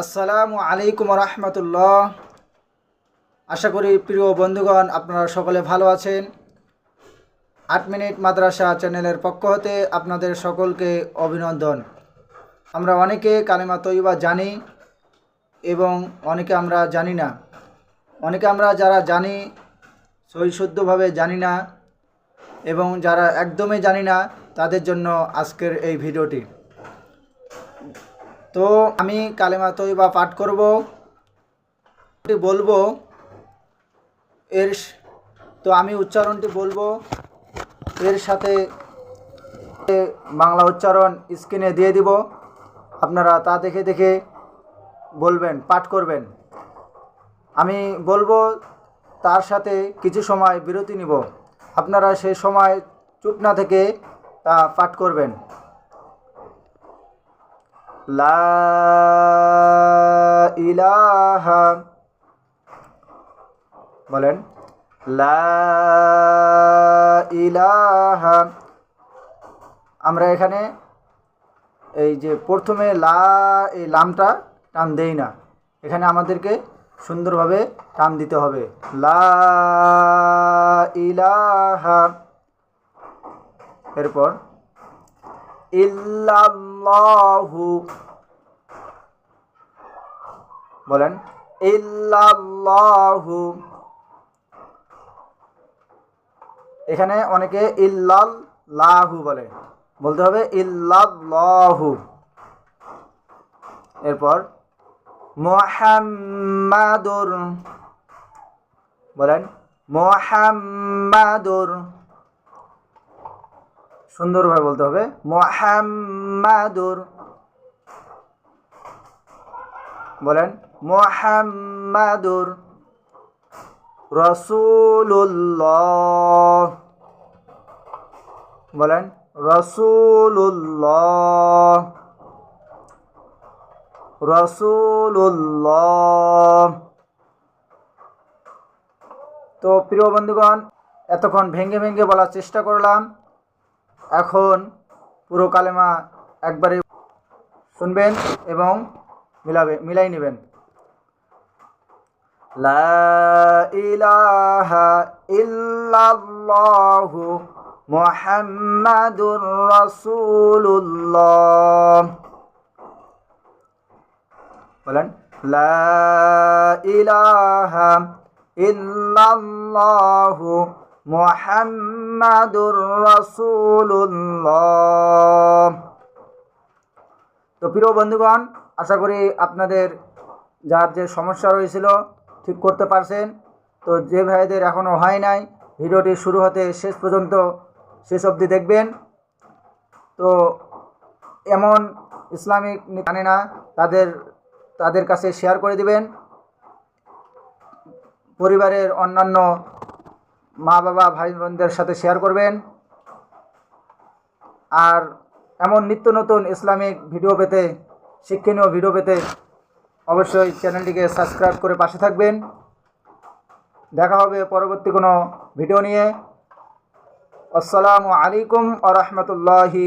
আসসালামু আলাইকুম রহমতুল্লাহ। আশা করি প্রিয় বন্ধুগণ, আপনারা সকলে ভালো আছেন। আট মিনিট মাদ্রাসা চ্যানেলের পক্ষ হতে আপনাদের সকলকে অভিনন্দন। আমরা অনেকে কালেমা তৈবা জানি এবং অনেকে আমরা জানি না। অনেকে আমরা যারা জানি সহিশুদ্ধভাবে জানি না এবং যারা একদমই জানি না, তাদের জন্য আজকের এই ভিডিওটি। তো আমি কালেমা তৈবা পাঠ করব। বলব, এর তো আমি উচ্চারণটি বলব। এর সাথে বাংলা উচ্চারণ স্ক্রিনে দিয়ে দিব। আপনারা তা দেখে দেখে বলবেন, পাঠ করবেন। আমি বলব, তার সাথে কিছু সময় বিরতি নিব। আপনারা সেই সময় চুপ না থেকে তা পাঠ করবেন। লা ইলাহা বলেন, লা ইলাহা। আমরা এখানে এই যে প্রথমে লা এই লামটা টান দেই না। এখানে আমাদেরকে সুন্দরভাবে টান দিতে হবে। লা ইলাহা। এরপর ইল্লাল্লাহু বলেন ইল্লাল্লাহু। এখানে অনেকে ইল্লাল্লাহু বলে। বলতে হবে ইল্লাল্লাহু। এরপর মুহাম্মাদুর বলেন মুহাম্মাদুর। সুন্দরভাবে বলতে হবে। মোহাম্মাদুর। বলেন, মোহাম্মাদুর রসুল্লাহ বলেন রসুল্লাহ রসুল্লাহ তো প্রিয় বন্ধুগণ, এতক্ষণ ভেঙে ভেঙে বলার চেষ্টা করলাম। এখন পুরো কালেমা একবারে শুনবেন এবং মিলাবে, মিলাই নেবেন। লা ইলাহা ইল্লাল্লাহু মুহাম্মাদুর রাসূলুল্লাহ। বলেন, লা ইলাহা ইল্লাল্লাহু মুহাম্মাদুর রাসূলুল্লাহ। তো প্রিয় বন্ধুগণ, আশা করি আপনাদের যার যে সমস্যা রয়েছিল ঠিক করতে পারছেন। তো যে ভাইদের এখনও হয় নাই, ভিডিওটি শুরু হতে শেষ পর্যন্ত শেষ অবধি দেখবেন। তো এমন ইসলামিক জানে না, তাদের তাদের কাছে শেয়ার করে দিবেন। পরিবারের অন্যান্য মা বাবা, ভাই বোনদের সাথে শেয়ার করবেন। আর এমন নিত্য নতুন ইসলামিক ভিডিও পেতে, শিক্ষণীয় ভিডিও পেতে অবশ্যই চ্যানেলটিকে সাবস্ক্রাইব করে পাশে থাকবেন। দেখা হবে পরবর্তী কোনো ভিডিও নিয়ে। আসসালামু আলাইকুম আ রহমতুল্লাহি